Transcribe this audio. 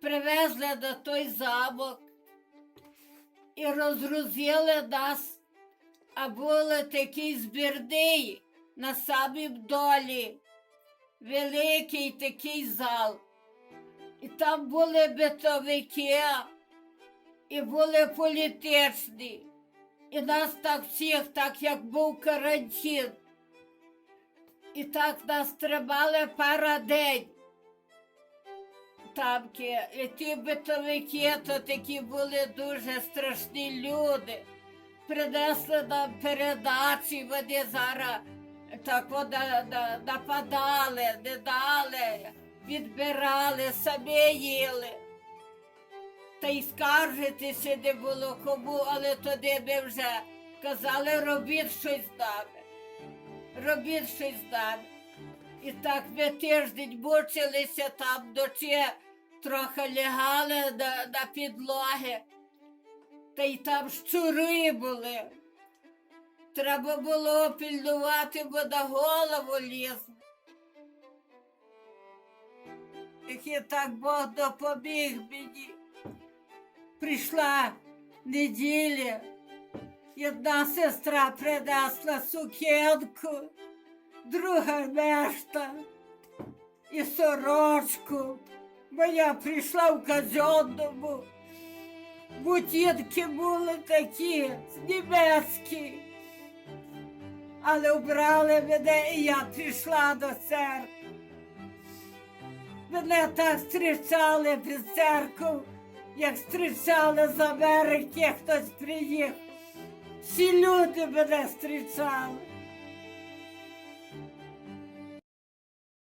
привезли до той замок і розгрузили нас, а були такі збірний на самім долі, великий такий зал. І там були битовики, і були політичні. І нас так всіх, так як був карантин. І так нас тримали пара день. Тамки, і ті битовики, то такі були дуже страшні люди. Принесли нам передачі, вони зараз так от на- на- нападали, не дали, відбирали, самі їли. Та й скаржитися не було кому, але тоді ми вже казали, робіть щось з нами. Робіть щось з нами. І так ми тиждень мучилися там ночі, трохи лягали на, на підлоги. Та й там щури були. Треба було пильнувати, бо на голову ліз. І так Бог допоміг мені. Прийшла неділя, одна сестра принесла сукенку, друга мешта і сорочку. Моя прийшла в казенному. Бутінки були такі, німецькі. Але обрали мене, і я прийшла до церкви. Мене так зустрічали під церкву, як зустрічали з Америки, хтось приїхав. Всі люди мене зустрічали. thank you